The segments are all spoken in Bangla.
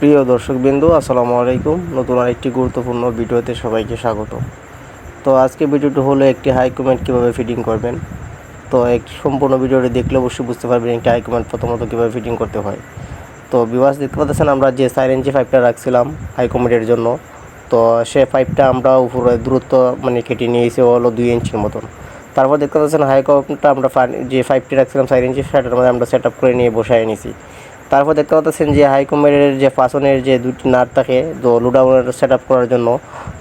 প্রিয় দর্শকবৃন্দু, আসসালামু আলাইকুম। নতুন আরেকটি গুরুত্বপূর্ণ ভিডিওতে সবাইকে স্বাগত। তো আজকে ভিডিওটি হলো একটি হাই কমেন্ট কীভাবে ফিটিং করবেন। তো এক সম্পূর্ণ ভিডিওটি দেখলে অবশ্যই বুঝতে পারবেন একটি হাই কমেন্ট প্রথমত কীভাবে ফিটিং করতে হয়। তো বিবাস দেখতে পাচ্ছেন, আমরা যে চার ইঞ্চি পাইপটা রাখছিলাম হাই কমেন্টের জন্য, তো সে পাইপটা আমরা উপরে দূরত্ব মানে কেটে নিয়েছি হলো দুই ইঞ্চির মতন। তারপর দেখতে পাচ্ছেন হাই কমেন্টটা আমরা যে পাইপটি রাখছিলাম চার ইঞ্চি সেটার মধ্যে আমরা সেট আপ করে নিয়ে বসায় নিয়েছি তারপর দেখতে পাচ্ছেন যে হাইকমের যে পাশনের যে দুটি নাট থাকে, তো লুডাউনের সেট আপ করার জন্য।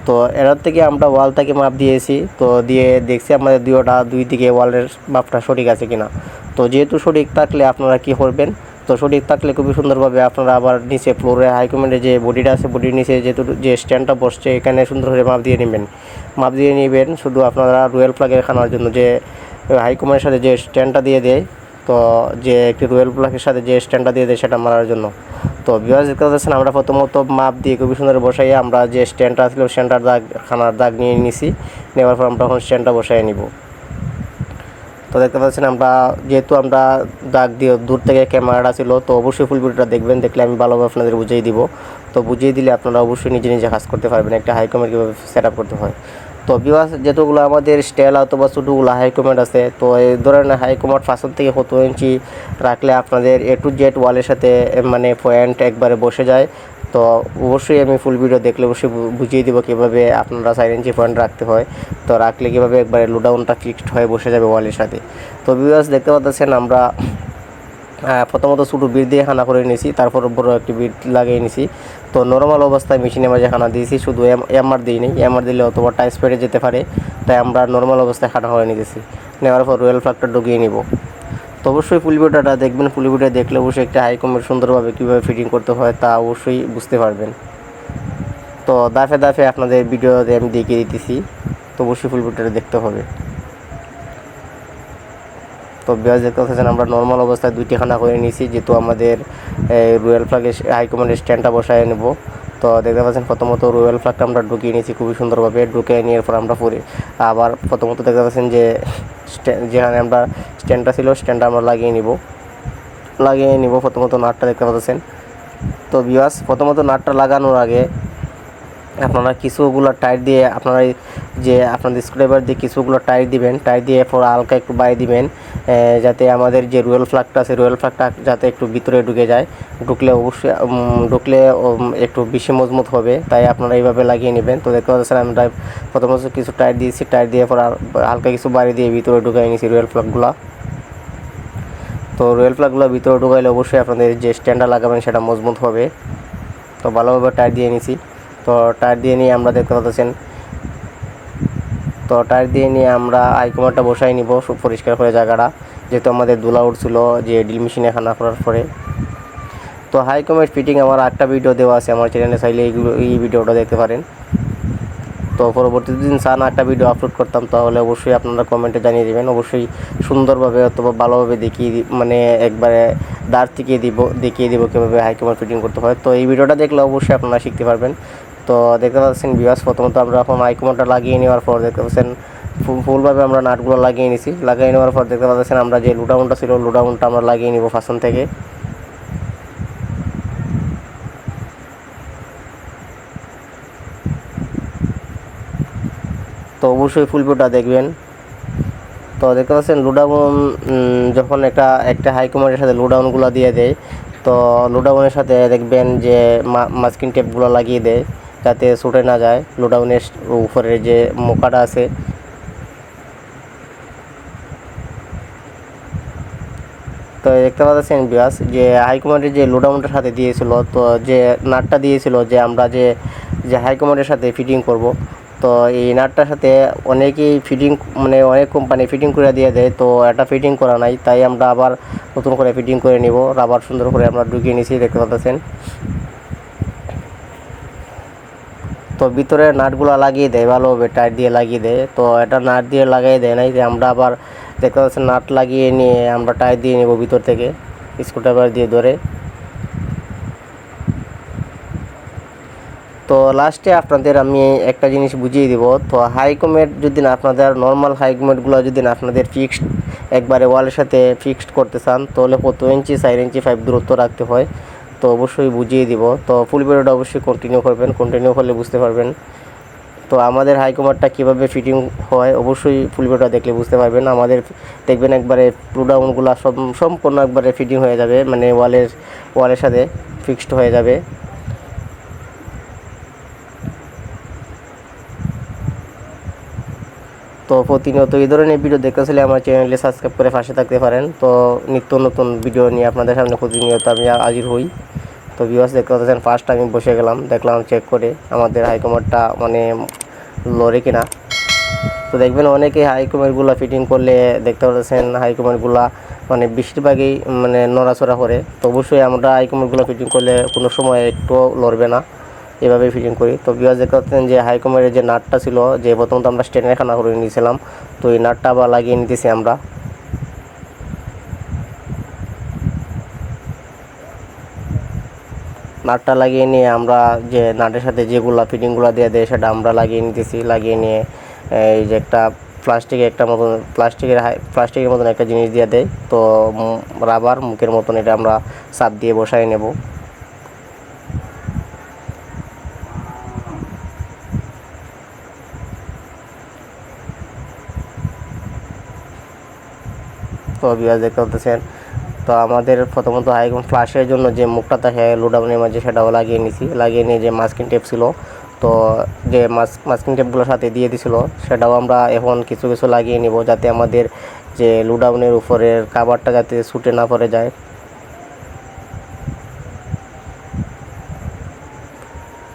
তো এরার থেকে আমরা ওয়াল থেকে মাপ দিয়েছি, তো দিয়ে দেখছি আমাদের দুইটা, দুই দিকে ওয়ালের মাপটা সঠিক আছে কিনা। তো যেহেতু সঠিক থাকলে আপনারা কি করবেন? তো সঠিক থাকলে খুবই সুন্দরভাবে আপনারা আবার নিচে ফ্লোরে হাইকমেন্টের যে বডিটা আছে বডির নিচে যেহেতু যে স্ট্যান্ডটা বসছে, এখানে সুন্দর করে মাপ দিয়ে নেবেন। মাপ দিয়ে নেবেন, শুধু আপনারা রয়্যাল ফ্ল্যাগের খানার জন্য যে হাইকমেন্টের সাথে যে স্ট্যান্ডটা দিয়ে দেয় তো যে একটি রয়্যাল ব্লকের সাথে যে স্ট্যান্ডটা দিয়ে দেয় সেটা মারার জন্য। তো বিভাজ দেখতে পাচ্ছেন, আমরা প্রথমত মাপ দিয়ে খুবই সুন্দর বসাই আমরা যে স্ট্যান্ডটা ছিল স্ট্যান্ডার দাগ, খানার দাগ নিয়ে নিছি। নেওয়ার পর আমরা এখন স্ট্যান্ডটা বসাই নিব। তো দেখতে পাচ্ছেন, আমরা যেহেতু আমরা দাগ দিয়ে দূর থেকে ক্যামেরাটা ছিল, তো অবশ্যই ফুল ভিডিওটা দেখবেন, দেখলে আমি ভালোভাবে আপনাদের বুঝিয়ে দিব। তো বুঝিয়ে দিলে আপনারা অবশ্যই নিজে নিজে কাজ করতে পারবেন, একটা হাই কমেন্ট কীভাবে সেট আপ করতে হয়। তো বিবাস যেতগুলো আমাদের স্টেল অথবা ছোটোগুলো হাই কমেন্ট আছে, তো এই ধরনের হাই কমেন্ট ফাঁসন থেকে কত ইঞ্চি রাখলে আপনাদের এ টু জেড ওয়ালের সাথে মানে পয়েন্ট একবারে বসে যায়। তো অবশ্যই আমি ফুল ভিডিও দেখলে অবশ্যই বুঝিয়ে দেবো কীভাবে আপনারা সাইড ইঞ্চি পয়েন্ট রাখতে হয়। তো রাখলে কীভাবে একবারে লোডাউনটা ফিক্সড হয়ে বসে যাবে ওয়ালের সাথে। তো বিবাস দেখতে পাচ্ছেন আমরা প্রথমত ছোটো বিট দিয়ে হানা করে নিয়েছি, তারপর বড় একটি বিট লাগিয়ে নিয়েছি। তো নর্মাল অবস্থায় মেশিনে মাঝে খানা দিয়েছি, শুধু এম, এমআর দিই নেই। এমআর দিলে অথবা টাইস পেটে যেতে পারে, তাই আমরা নর্মাল অবস্থায় খানা হয়ে নিতেছি নেওয়ার পর রয়্যাল ফ্ল্যাগটা ঢুকিয়ে নিব। তো অবশ্যই ফুল দেখবেন। ফুল ভিডিও দেখলে অবশ্যই একটা হাই কমের সুন্দরভাবে কীভাবে ফিটিং করতে হয় তা অবশ্যই বুঝতে পারবেন। তো দাফে দাফে আপনাদের ভিডিওতে আমি দেখিয়ে দিতেছি। তো অবশ্যই ফুল দেখতে হবে। তো বিয়াজ দেখতে পাচ্ছেন আমরা নর্মাল অবস্থায় দুইটি খানা করে নিয়েছি, যেহেতু আমাদের রয়্যাল ফ্ল্যাগের হাইকমান্ডের স্ট্যান্ডটা বসায় নেব। তো দেখতে পাচ্ছেন প্রথমত রয়্যাল ফ্ল্যাগটা আমরা ঢুকিয়ে নিয়েছি খুবই সুন্দরভাবে, ঢুকিয়ে নিয়ে পর আমরা পরে আবার প্রথমত দেখতে পাচ্ছেন যে যেখানে আমরা স্ট্যান্ডটা ছিল স্ট্যান্ডটা আমরা লাগিয়ে নিব। লাগিয়ে নিব প্রথমত নাটটা দেখতে পাচ্ছেন। তো বিয়াস প্রথমত নাটটা লাগানোর আগে আপনারা কিছুগুলো টায়ার দিয়ে আপনারা যে আপনাদের স্ক্রুড্রাইভার দিয়ে কিছুগুলো টায়ার দিবেন, টায়ার দিয়ে পর হালকা একটু বাইরে দিবেন যাতে আমাদের যে রয়্যাল ফ্ল্যাগটা আছে রয়্যাল ফ্ল্যাগটা যাতে একটু ভিতরে ঢুকে যায়। ঢুকলে অবশ্যই ঢুকলে একটু বেশি মজবুত হবে, তাই আপনারা এইভাবে লাগিয়ে নেবেন। তো দেখতে পাচ্ছেন আমরা প্রথমত কিছু টায়ার দিয়েছি, টায়ার দিয়ে পর হালকা কিছু বাইরে দিয়ে ভিতরে ঢুকাই নিয়েছি রয়্যাল ফ্ল্যাগগুলো তো রয়্যাল ফ্ল্যাগগুলো ভিতরে ঢুকাইলে অবশ্যই আপনাদের যে স্ট্যান্ডটা লাগাবেন সেটা মজবুত হবে। তো ভালোভাবে টায়ার দিয়ে নিছি তো টায়ার দিয়ে নিয়ে আমরা দেখতে পাচ্ছেন। তো টায়ার দিয়ে নিয়ে আমরা আইকমারটা বসাই নিব পরিষ্কার করে জায়গাটা। যেহেতু আমাদের দুলা উঠছিল যে ড্রিল মেশিনে খানা করার পরে। তো হাই ফিটিং আমার একটা ভিডিও দেওয়া আছে আমার চ্যানেলে, চাইলে এইগুলো এই ভিডিওটা দেখতে পারেন। তো পরবর্তী দিন চান একটা ভিডিও আপলোড করতাম, তাহলে অবশ্যই আপনারা কমেন্টে জানিয়ে দেবেন। অবশ্যই সুন্দরভাবে অথবা ভালোভাবে দেখিয়ে মানে একবারে দাঁড় থেকে দিব দেখিয়ে দিব কীভাবে হাই ফিটিং করতে হয়। তো এই ভিডিওটা দেখলে অবশ্যই আপনারা শিখতে পারবেন। তো দেখতে পাচ্ছেন বিভাস প্রথমত আমরা এখন আইকমনটা লাগিয়ে নেওয়ার পর দেখতে পাচ্ছেন ফুলভাবে আমরা নাটগুলো লাগিয়ে নিছি। লাগিয়ে নেওয়ার পর দেখতে পাচ্ছেন আমরা যে লুডাউনটা ছিল লুডাউনটা আমরা লাগিয়ে নিব ফাঁসন থেকে। তো অবশ্যই ফুল দেখবেন। তো দেখতে পাচ্ছেন লুডাউন যখন একটা একটা হাই কমান্ডের সাথে লুডাউনগুলো দিয়ে দেয়, তো লুডাউনের সাথে দেখবেন যে মাস্কিন টেপগুলো লাগিয়ে দেয়। যাতে ছুটে না যায় লোডাউনের উপরে যে মোকাটা আছে। তো দেখতে পাচ্ছেন বিয়াস যে হাইকমান্ডের যে লোডাউনটার সাথে দিয়েছিল, তো যে নাটটা দিয়েছিল যে আমরা যে যে হাইকমান্ডের সাথে ফিটিং করব, তো এই নাটটার সাথে অনেকেই ফিটিং মানে অনেক কোম্পানি ফিটিং করে দিয়ে দেয়, তো এটা ফিটিং করা নাই, তাই আমরা আবার নতুন করে ফিটিং করে নিব রাবার সুন্দর করে আমরা ঢুকিয়ে নিছি, দেখতে পাচ্ছেন। তো ভিতরে নাটগুলো লাগিয়ে দেয়, ভালোভাবে টাইট দিয়ে লাগিয়ে দেয়। তো এটা নাট দিয়ে লাগিয়ে দেয় নাই যে আমরা আবার দেখতে পাচ্ছেন নাট লাগিয়ে নিয়ে আমরা টাইট দিয়ে নেব ভিতর থেকে স্ক্রুড্রাইভার দিয়ে ধরে। তো লাস্টে আপনাদের আমি একটা জিনিস বুঝিয়ে দিব, তো হাইকমেট যদি না আপনাদের নর্মাল হাইকমেটগুলো যদি না আপনাদের ফিক্সড একবারে ওয়ালের সাথে ফিক্সড করতে চান, তাহলে কত ইঞ্চি চার ইঞ্চি ফাইভ দূরত্ব রাখতে হয়। তো অবশ্যই বুঝিয়ে দিব। তো ফুল ভিডিওটা অবশ্যই কন্টিনিউ করবেন কন্টিনিউ করলে বুঝতে পারবেন। তো আমাদের হাইকমারটা কীভাবে ফিটিং হয়, অবশ্যই ফুল ভিডিওটা দেখলে বুঝতে পারবেন। আমাদের দেখবেন একবারে প্রোডাউনগুলো সম্পূর্ণ একবারে ফিটিং হয়ে যাবে মানে ওয়ালের ওয়ালের সাথে ফিক্সড হয়ে যাবে। তো প্রতিনিয়ত এই ধরনের ভিডিও দেখতে চাইলে আমার চ্যানেলটি সাবস্ক্রাইব করে পাশে থাকতে পারেন। তো নিত্য নতুন ভিডিও নিয়ে আপনাদের সামনে প্রতিনিয়ত আমি হাজির হই। তো ভিউয়ার্স দেখতে পাচ্ছেন ফার্স্ট আমি বসে গেলাম, দেখলাম চেক করে আমাদের হাইকমারটা মানে লড়ে কিনা। তো দেখবেন অনেকে হাইকমারগুলো ফিটিং করলে দেখতে পাচ্ছেন হাইকমারগুলো মানে বেশিরভাগই মানে নড়াচড়া করে। তো অবশ্যই আমরা হাইকমারগুলো ফিটিং করলে কোনো সময় একটুও লড়বে না। এভাবে ফিটিং করি। তো বিয়াজ দেখতে পাচ্ছেন যে হাইকমারের যে নাটটা ছিল, যে প্রথমত আমরা স্ট্যান্ডের খানা করে নিয়েছিলাম, তো এই নাটটা আবার লাগিয়ে নিতেছি আমরা। নাটটা লাগিয়ে নিয়ে আমরা যে নাটের সাথে যেগুলো ফিটিংগুলো দিয়ে দেয়, সেটা আমরা লাগিয়ে নিতেছি। লাগিয়ে নিয়ে, এই যে একটা প্লাস্টিকের একটা মতন প্লাস্টিকের প্লাস্টিকের মতন একটা জিনিস দিয়ে দেয়। তো রাবার মুখের মতন এটা আমরা চাপ দিয়ে বসাই নেব। তো বিয়াজ দেখতে পাচ্ছেন। তো আমাদের প্রথমত হাইকম ফ্লাশের জন্য যে মুখটা থাকে লোডাউনের মাঝে সেটাও লাগিয়ে নিছি। লাগিয়ে নিয়ে যে মাস্কিং টেপ ছিল, তো যে মাস্ক মাস্কিং টেপগুলোর সাথে দিয়ে দিছিল, সেটাও আমরা এখন কিছু কিছু লাগিয়ে নিব যাতে আমাদের যে লোডাউনের উপরের কাভারটা যাতে ছুটে না পড়ে যায়।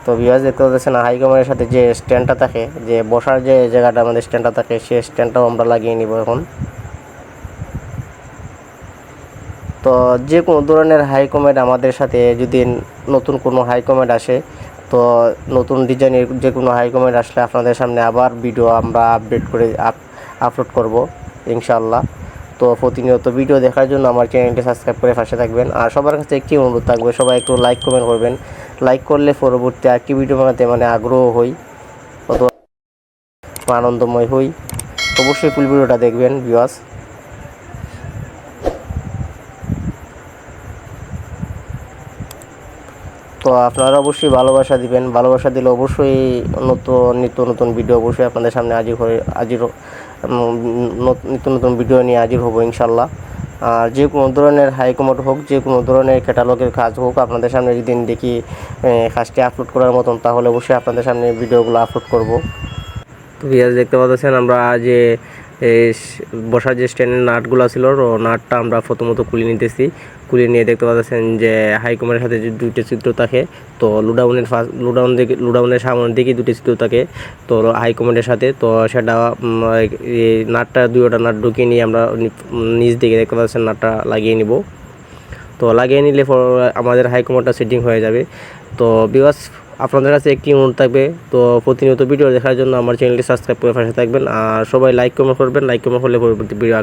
তো বিয়াজ দেখতে পাচ্ছেন হাইকমারের সাথে যে স্ট্যান্ডটা থাকে, যে বসার যে জায়গাটা আমাদের স্ট্যান্ডটা থাকে, সেই স্ট্যান্ডটাও আমরা লাগিয়ে নিব এখন। তো যে কোনো ধরনের হাই কমেন্ট আমাদের সাথে যদি নতুন কোনো হাই কমেন্ট আসে, তো নতুন ডিজাইনের যে কোনো হাই কমেন্ট আসলে আপনাদের সামনে আবার ভিডিও আমরা আপডেট করে আপ আপলোড করব ইনশাল্লাহ তো প্রতিনিয়ত ভিডিও দেখার জন্য আমার চ্যানেলটি সাবস্ক্রাইব করে পাশে থাকবেন। আর সবার কাছে একটি অনুরোধ থাকবে, সবাই একটু লাইক কমেন্ট করবেন। লাইক করলে পরবর্তী একটি ভিডিও বানাতে মানে আগ্রহ হই, অথবা আনন্দময় হই। অবশ্যই ফুল ভিডিওটা দেখবেন ভিউয়ার্স তো আপনারা অবশ্যই ভালোবাসা দিবেন। ভালোবাসা দিলে অবশ্যই নতুন, নিত্য নতুন ভিডিও অবশ্যই আপনাদের সামনে হাজির হয়ে, হাজির নিত্য নতুন ভিডিও নিয়ে হাজির হব ইনশাল্লাহ। আর যে কোনো ধরনের হাইকমোড হোক, যে কোনো ধরনের ক্যাটালগের কাজ হোক, আপনাদের সামনে যদি দেখি কাজটি আপলোড করার মতন, তাহলে অবশ্যই আপনাদের সামনে ভিডিওগুলো আপলোড করব। তো ভিয়াজ দেখতে পাচ্ছেন আমরা যে বসার যে স্ট্যান্ডের নাটগুলো ছিল ও নাটটা আমরা প্রথমত খুলে নিতেছি। খুলে নিয়ে দেখতে পাচ্ছেন যে হাইকমের সাথে যে দুইটা চিত্র থাকে, তো লুডাউনের ফার্স্ট লুডাউন দিকে, লুডাউনের সামনের দিকে দুটি চিত্র থাকে, তো হাইকমেন্টের সাথে। তো সেটা এই নাটটা, দুইটা নাট ঢুকিয়ে নিয়ে আমরা নিচ দিকে দেখতে পাচ্ছেন নাটটা লাগিয়ে নিব। তো লাগিয়ে নিলে আমাদের হাইকমান্ডটা সেটিং হয়ে যাবে। তো বিকজ আপনাদের কাছে একটি অনুরোধ থাকবে। তো প্রতিনিয়ত ভিডিও দেখার জন্য আমার চ্যানেলটি সাবস্ক্রাইব করে পাশে থাকবেন। আর সবাই লাইক কমেন্ট করবেন। লাইক কমেন্ট করলে পরবর্তী ভিডিও